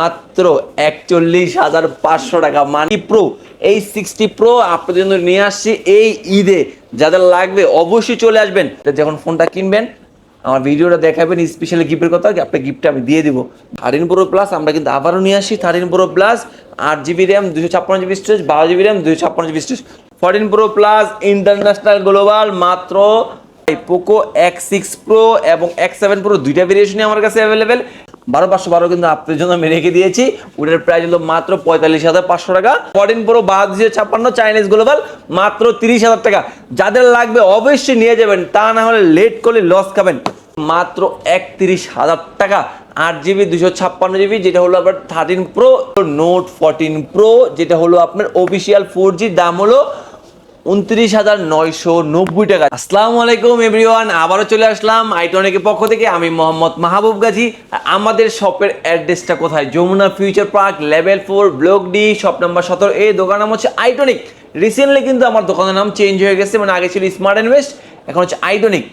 মাত্র একচল্লিশ হাজার পাঁচশো টাকা। মানি প্রো এই সিক্সটি প্রো আপনাদের জন্য নিয়ে আসছি এই ঈদে। যাদের লাগবে অবশ্যই চলে আসবেন। যখন ফোনটা কিনবেন, আমার ভিডিওটা দেখাবেন স্পেশালি গিফটের কথা, আপনার গিফটটা আমি দিয়ে দিব। থার্টিন প্রো প্লাস আমরা কিন্তু আবারও নিয়ে আসি থার্টিন প্রো প্লাস আট জিবি র্যাম দুশো ছাপ্পান্ন জিবি স্টোরেজ বারো জিবি র্যাম দুশো ছাপ্পান্ন GB storage fourteen pro plus international global মাত্র পোকো এক্স সিক্স প্রো এবং এক্স সেভেন প্রো দুইটা ভেরিয়েশনই আমার কাছে অ্যাভেলেবেল বারো পাঁচশো বারো কিন্তু আপনাদের জন্য আমি রেখে দিয়েছি। ওটার প্রাইস হলো মাত্র পঁয়তাল্লিশ হাজার পাঁচশো টাকা। ফোরটিন প্রো বাহাত্তর ছাপ্পান্ন চাইনিজ গ্লোবাল মাত্র তিরিশ হাজার টাকা। যাদের লাগবে অবশ্যই নিয়ে যাবেন, তা না হলে লেট করলে লস খাবেন। মাত্র একত্রিশ হাজার টাকা। আট জিবি দুশো ছাপ্পান্ন জিবি যেটা হলো আপনার thirteen pro note fourteen pro যেটা হলো আপনার অফিসিয়াল ফোর দাম হলো উনত্রিশ হাজার নয়শো নব্বই টাকা। আসসালামু আলাইকুম এভরিওয়ান আবারও চলে আসলাম আইটনিকের পক্ষ থেকে। আমি মোহাম্মদ মাহবুব গাজী। আমাদের শপের অ্যাড্রেসটা কোথায়? Jamuna future park, level four, block D, shop number সতেরো এই দোকান নাম হচ্ছে আইটনিক। রিসেন্টলি কিন্তু আমার দোকানের নাম চেঞ্জ হয়ে গেছে। মানে আগে ছিল স্মার্ট ইনভেস্ট এখন হচ্ছে আইটনিক।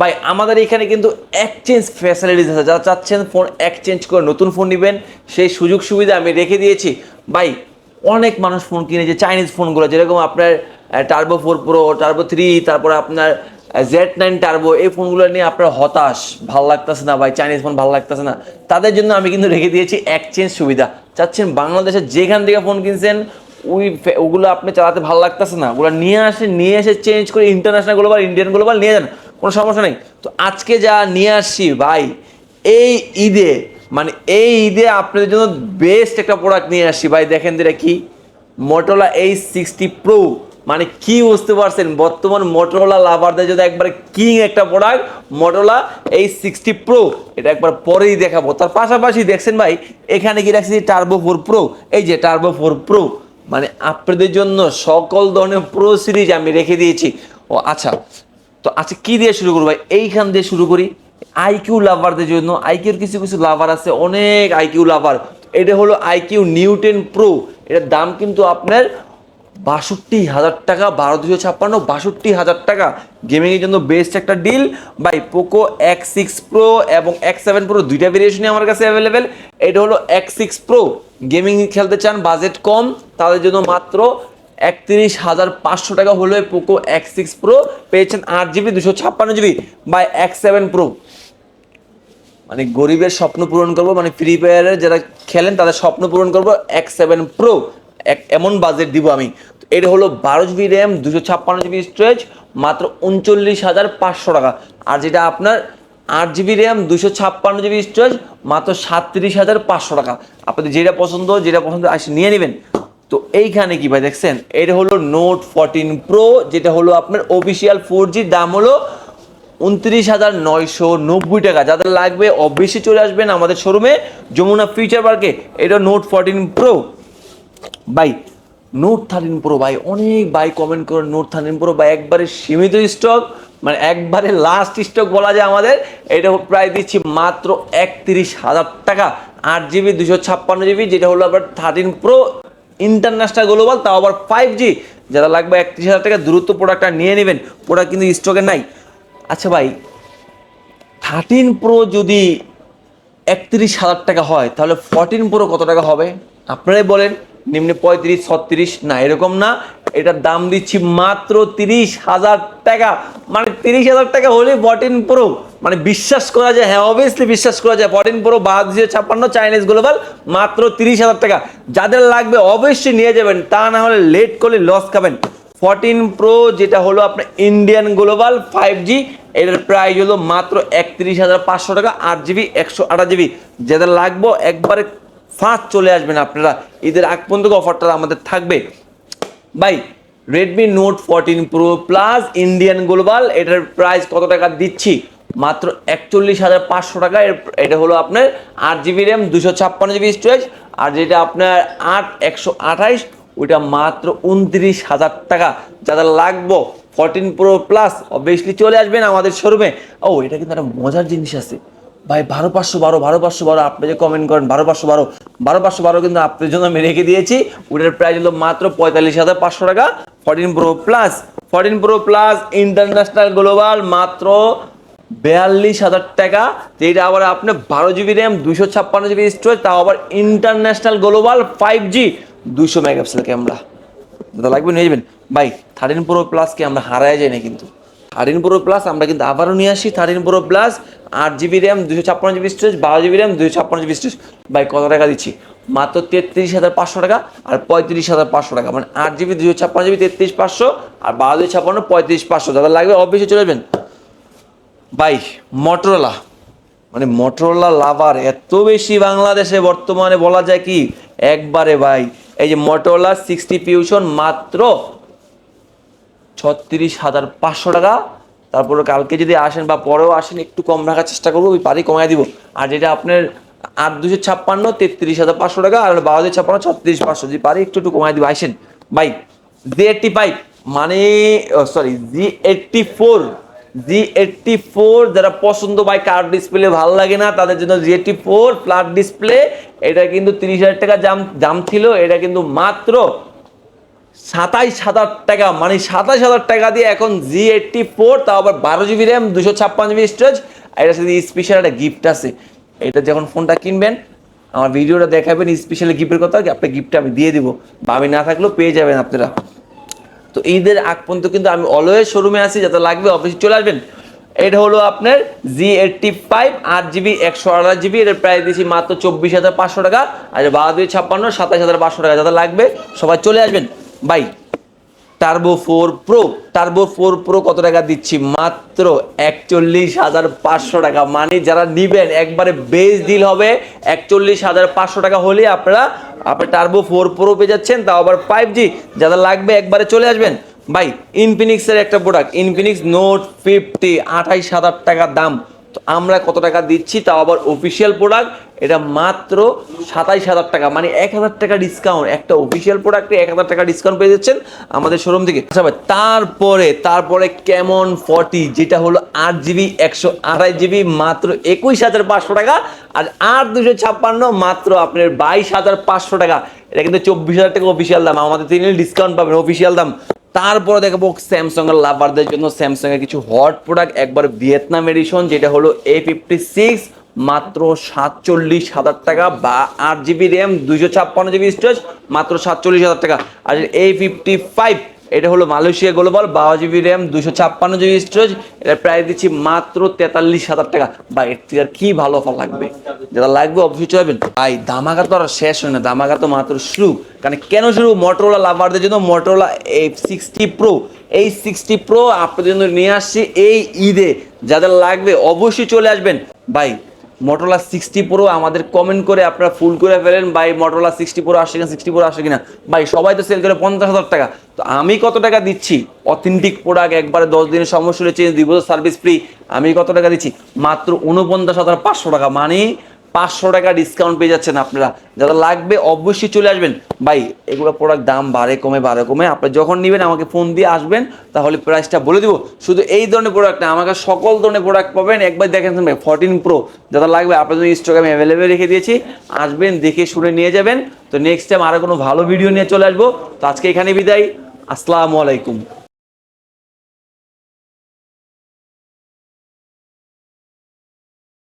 ভাই, আমাদের এখানে কিন্তু এক্সচেঞ্জ ফ্যাসিলিটিস আছে। যারা চাচ্ছেন ফোন এক্সচেঞ্জ করে নতুন ফোন নেবেন, সেই সুযোগ সুবিধা আমি রেখে দিয়েছি। ভাই, অনেক মানুষ ফোন কিনেছে চাইনিজ ফোনগুলো যেরকম আপনার turbo four pro turbo three তারপরে আপনার জেড নাইন টার্বো এই ফোনগুলো নিয়ে আপনার হতাশ, ভালো লাগতেছে না ভাই চাইনিজ ফোন ভালো লাগতেছে না। তাদের জন্য আমি কিন্তু রেখে দিয়েছি এক্সচেঞ্জ সুবিধা। চাচ্ছেন বাংলাদেশের যেখান থেকে ফোন কিনছেন, ওই ওগুলো আপনি চালাতে ভালো লাগতেছে না। ওগুলো নিয়ে আসে নিয়ে এসে চেঞ্জ করে ইন্টারন্যাশনাল গ্লোবাল ইন্ডিয়ান গ্লোবাল নিয়ে যান, কোনো সমস্যা নেই। তো আজকে যা নিয়ে আসছি ভাই, এই ঈদে মানে এই ঈদে আপনাদের জন্য বেস্ট একটা প্রোডাক্ট নিয়ে আসছি। ভাই, দেখেন এটা কি? মোটোলা এই সিক্সটি প্রো মানে কি বুঝতে পারছেন? বর্তমান মোটোলা লাভারদের যদি একবার কিং একটা প্রোডাক্ট মোটোলা এই সিক্সটি প্রো এটা একবার পরেই দেখাবো। তার পাশাপাশি দেখছেন ভাই, এখানে কি রাখছি টার্বো ফোর প্রো এই যে টার্বো ফোর প্রো মানে আপনাদের জন্য সকল ধরনের প্রো সিরিজ আমি রেখে দিয়েছি। ও আচ্ছা। তো আচ্ছা কি দিয়ে শুরু করব ভাই? এইখান দিয়ে শুরু করি। আইকিউ লাভারদের জন্য। আইকিউর কিছু কিছু লাভার আছে, অনেক আইকিউ লাভার এটা হলো আইকিউ নিউটেন প্রো এটার দাম কিন্তু আপনার বাষট্টি হাজার টাকা, বারো দুশো ছাপ্পান্ন, বাষট্টি হাজার টাকা। গেমিংয়ের জন্য বেস্ট একটা ডিল বাই পোকো এক্স সিক্স প্রো এবং এক্স সেভেন প্রো দুইটা ভেরিয়েশনই আমার কাছে অ্যাভেলেবেল এটা হলো এক্স সিক্স প্রো গেমিং খেলতে চান বাজেট কম, তাদের জন্য মাত্র একত্রিশ হাজার পাঁচশো টাকা হলে পোকো এক্স সিক্স প্রো পেয়েছেন আট জিবি দুশো ছাপ্পান্ন জিবি বাই এক্স সেভেন প্রো মানে গরিবের স্বপ্ন পূরণ করব মানে ফ্রি ফায়ারের যারা খেলেন, তাদের স্বপ্ন পূরণ করব এক্স সেভেন প্রো এক এমন বাজেট দিব আমি। এটা হলো বারো জিবি র্যাম দুশো ছাপ্পান্ন জিবি স্টোরেজ মাত্র উনচল্লিশ হাজার পাঁচশো টাকা। আর যেটা আপনার আট জিবি র্যাম দুশো ছাপ্পান্ন জিবি স্টোরেজ মাত্র সাতত্রিশ হাজার পাঁচশো টাকা। আপনাদের যেটা পছন্দ যেটা পছন্দ, আসে নিয়ে নেবেন। তো এইখানে কি ভাই দেখছেন? এটা হলো নোট ফোরটিন প্রো যেটা হলো আপনার অফিসিয়াল ফোর জির দাম হলো উনত্রিশ হাজার নয়শো নব্বই টাকা। যাদের লাগবে, অবশ্যই চলে আসবেন আমাদের শোরুমে যমুনা ফিউচার পার্কে এটা নোট ফোরটিন প্রো ভাই নোট থার্টিন প্রো ভাই, অনেক ভাই কমেন্ট করে নোট থার্টিন প্রো ভাই, একবারে সীমিত স্টক মানে একবারে লাস্ট স্টক বলা যায় আমাদের, এটা প্রায় দিচ্ছি মাত্র একত্রিশ হাজার টাকা, আট জিবি দুশো ছাপ্পান্ন জিবি যেটা হলো আবার থার্টিন প্রো ইন্টারন্যাশনাল গ্লোবাল তাও আবার ফাইভ জি যারা লাগবে একত্রিশ হাজার টাকা দ্রুত প্রোডাক্টটা নিয়ে নেবেন প্রোডাক্ট কিন্তু স্টকে নাই। আচ্ছা ভাই থার্টিন প্রো যদি একত্রিশ হাজার টাকা হয়, তাহলে ফোরটিন প্রো কত টাকা হবে? আপনারাই বলেন। নিম্নে পঁয়ত্রিশ, ছত্রিশ, না, এরকম না। এটার দাম দিচ্ছি মাত্র তিরিশ হাজার টাকা। মানে তিরিশ হাজার টাকা হলে ফোরটিন প্রো। মানে বিশ্বাস করা যায় হ্যাঁ অবভিয়াসলি বিশ্বাস করা যায়। ফোরটিন প্রো বাহাত্তর, ছাপ্পান্ন, চাইনিজ গ্লোবাল, মাত্র তিরিশ হাজার টাকা। যাদের লাগবে অবশ্যই নিয়ে যাবেন। তা না হলে লেট করলে লস খাবেন। ফোরটিন প্রো যেটা হলো আপনার ইন্ডিয়ান গ্লোবাল ফাইভ জি এটার প্রাইস হলো মাত্র একত্রিশ হাজার পাঁচশো টাকা, আট জিবি একশো আঠাশ জিবি যাদের লাগবো একবারে ফাঁস চলে আসবেন আপনারা। ঈদের আগ পর্যন্ত অফারটা আমাদের থাকবে। By Redmi note fourteen pro plus Indian global এটার প্রাইস কত টাকা দিচ্ছি? মাত্র একচল্লিশ হাজার পাঁচশো টাকা। এর, এটা হলো আপনার আট জিবি র্যাম দুশো ছাপ্পান্ন জিবি স্টোরেজ আর যেটা আপনার আট, একশো আঠাইশ ওইটা মাত্র উনত্রিশ হাজার টাকা। যাদের লাগবো ফোরটিন প্রো প্লাস অবভিয়াসলি চলে আসবেন আমাদের শোরুমে ও, এটা কিন্তু একটা মজার জিনিস আছে। ভাই বারো পাঁচশো বারো বারো পাঁচশো বারো, আপনি যে কমেন্ট করেন, বারো পাঁচশো বারো বারো পাঁচশো বারো কিন্তু আপনার জন্য আমি রেখে দিয়েছি। ওটার প্রাইস হলো মাত্র পঁয়তাল্লিশ হাজার পাঁচশো টাকা। Fourteen pro plus fourteen pro plus international global মাত্র বিয়াল্লিশ হাজার টাকা। যেটা আবার আপনার বারো জিবি র্যাম দুশো ছাপ্পান্ন জিবি স্টোরেজ তাও আবার ইন্টারন্যাশনাল গ্লোবাল ফাইভ জি দুশো মেগাপিক্সেল ক্যামেরা দাদা লাগবে, নিয়ে যাবেন। ভাই থার্টিন প্রো প্লাসকে আমরা হারায় যাই না কিন্তু। থার্টিন প্রো প্লাস, আমরা কিন্তু আবারও নিয়ে আসি থার্টিন প্রো প্লাস, আট জিবি র্যাম দুশো ছাপ্পান্ন জিবি স্টোরেজ, বারো জিবি র্যাম দুশো ছাপ্পান্ন জিবি স্টোরেজ। ভাই, কত টাকা দিচ্ছি? মাত্র তেত্রিশ হাজার পাঁচশো টাকা আর পঁয়ত্রিশ হাজার পাঁচশো টাকা। মানে আট জিবি দুশো ছাপ্পান্ন জিবি, তেত্রিশ পাঁচশো আর বারো দুশো ছাপ্পান্ন, পঁয়ত্রিশ পাঁচশো। দাদা লাগবে অফিসে চলে যাবেন। ভাই মটোরোলা মানে মটোরোলা লাভার এত বেশি বাংলাদেশে বর্তমানে বলা যায় কি? একবারে ভাই, এই যে মটোরোলা সিক্সটি ফিউশন মাত্র ছত্রিশ হাজার পাঁচশো টাকা। তারপরে কালকে যদি আসেন বা পরেও আসেন, একটু কম রাখার চেষ্টা করব পারি কমাই দিব। আর যেটা আপনার আট দুশো ছাপ্পান্ন, তেত্রিশ হাজার পাঁচশো টাকা, আর বারো দুশো ছাপ্পান্ন, ছত্রিশ পাঁচশো। যদি পারি, একটু একটু কমাই দিব। আসেন ভাই জি এইটটি ফাইভ মানে sorry G eighty four G eighty four যারা পছন্দ বাই কার্ড ডিসপ্লে ভালো লাগে না, তাদের জন্য G eighty four flat display এটা কিন্তু তিরিশ হাজার টাকা দাম দাম ছিল, এটা কিন্তু মাত্র সাতাইশ হাজার টাকা মানে সাতাইশ হাজার টাকা দিয়ে এখন জি এইটটি ফোর তাও আবার বারো জিবি র্যাম দুশো ছাপ্পান্ন জিবি স্টোরেজ এটার সাথে স্পেশাল একটা গিফট আছে। এটা যখন ফোনটা কিনবেন, আমার ভিডিওটা দেখাবেন স্পেশালি গিফটের কথা আপনি গিফটটা আমি দিয়ে দিব। বা আমি না থাকলেও পেয়ে যাবেন আপনারা। তো ঈদের আগ পর্যন্ত কিন্তু আমি অলওয়েজ শোরুমে আছি, যাতে লাগবে অফিসে চলে আসবেন। এটা হলো আপনার জি এইটটি ফাইভ আট জিবি একশো আঠাশ জিবি এটার প্রাইস দিয়েছি মাত্র চব্বিশ হাজার পাঁচশো টাকা, আর বারো দুই ছাপ্পান্ন সাতাশ হাজার পাঁচশো টাকা যাতে লাগবে, সবাই চলে আসবেন। By turbo four pro turbo four pro কত টাকা দিচ্ছি? মাত্র একচল্লিশ হাজার পাঁচশো টাকা। মানে যারা নিবেন, একবারে বেস ডিল হবে, একচল্লিশ হাজার পাঁচশো টাকা হলে আপনারা, আপনি টার্বো ফোর প্রো পেয়ে যাচ্ছেন। তাও আবার ফাইভ জি যারা লাগবে একবারে চলে আসবেন। ভাই ইনফিনিক্সের একটা প্রোডাক্ট ইনফিনিক্স নোট ফিফটি আঠাইশ হাজার টাকা দাম। আমরা কত টাকা দিচ্ছি, তাও আবার অফিসিয়াল প্রোডাক্ট এটা মাত্র সাতাইশ হাজার টাকা মানে এক হাজার টাকা ডিসকাউন্ট একটা অফিসিয়াল প্রোডাক্টে এক হাজার টাকা ডিসকাউন্ট পেয়ে যাচ্ছেন আমাদের শোরুম থেকে। আচ্ছা তারপরে তারপরে কেমন ফর্টি যেটা হলো আট জিবি একশো আড়াই জিবি মাত্র একুশ হাজার পাঁচশো টাকা। আর আট দুশো ছাপ্পান্ন, মাত্র আপনার বাইশ হাজার পাঁচশো টাকা। এটা কিন্তু চব্বিশ হাজার টাকা অফিসিয়াল দাম। আমাদের তিনি ডিসকাউন্ট পাবেন অফিসিয়াল দাম। তারপরে দেখাবো স্যামসং এর লাভারদের জন্য স্যামসং এর কিছু হট প্রোডাক্ট একবার ভিয়েতনাম এডিশন যেটা হলো এ ফিফটি সিক্স মাত্র সাতচল্লিশ হাজার টাকা বা আট জিবি র্যাম দুইশো ছাপ্পান্ন জিবি স্টোরেজ মাত্র সাতচল্লিশ হাজার টাকা। আর এ ফিফটি ফাইভ এটা হলো মালয়েশিয়া গ্লোবাল, বারো জিবি র্যাম দুশো ছাপ্পান্ন জিবি স্টোরেজ এটা প্রায় দিচ্ছি মাত্র তেতাল্লিশ হাজার টাকা। বা এর থেকে আর কি ভালো অফার লাগবে? যেটা লাগবে অবশ্যই চলবেন ভাই দামাকা তো আর শেষ হয় না। দামাকা তো মাত্র শুরু। কারণ কেন শুরু? মোটরোলা লাভারদের জন্য মোটরোলা এই সিক্সটি প্রো এই সিক্সটি প্রো আপনাদের জন্য নিয়ে আসছি এই ঈদে। যাদের লাগবে অবশ্যই চলে আসবেন। ভাই মোটরলা সিক্সটি প্রো আমাদের কমেন্ট করে আপনারা ফুল করে ফেলেন, ভাই মটোলা সিক্সটি প্রো আসে কিনা সিক্সটি প্রো আসে কিনা? ভাই, সবাই তো সেল করে পঞ্চাশ হাজার টাকা। তো আমি কত টাকা দিচ্ছি? অথেন্টিক প্রোডাক্ট একবারে দশ দিনের সমস্যা চেঞ্জ বছর সার্ভিস ফ্রি আমি কত টাকা দিচ্ছি? মাত্র উনপঞ্চাশ হাজার পাঁচশো টাকা। মানে পাঁচশো টাকা ডিসকাউন্ট পেয়ে যাচ্ছেন আপনারা। যারা লাগবে অবশ্যই চলে আসবেন। ভাই, এগুলো প্রোডাক্ট দাম বাড়ে কমে বাড়ে কমে। আপনি যখন নেবেন, আমাকে ফোন দিয়ে আসবেন, তাহলে প্রাইসটা বলে দিব। শুধু এই ধরনের প্রোডাক্ট না, আমাকে সকল ধরনের প্রোডাক্ট পাবেন। একবার দেখেন ভাই ফোরটিন প্রো যারা লাগবে আপনার জন্য স্টক আমি অ্যাভেলেবেল রেখে দিয়েছি। আসবেন, দেখে শুনে নিয়ে যাবেন। তো নেক্সট টাইম আরও কোনো ভালো ভিডিও নিয়ে চলে আসব। তো আজকে এখানে বিদায়। আসসালামু আলাইকুম।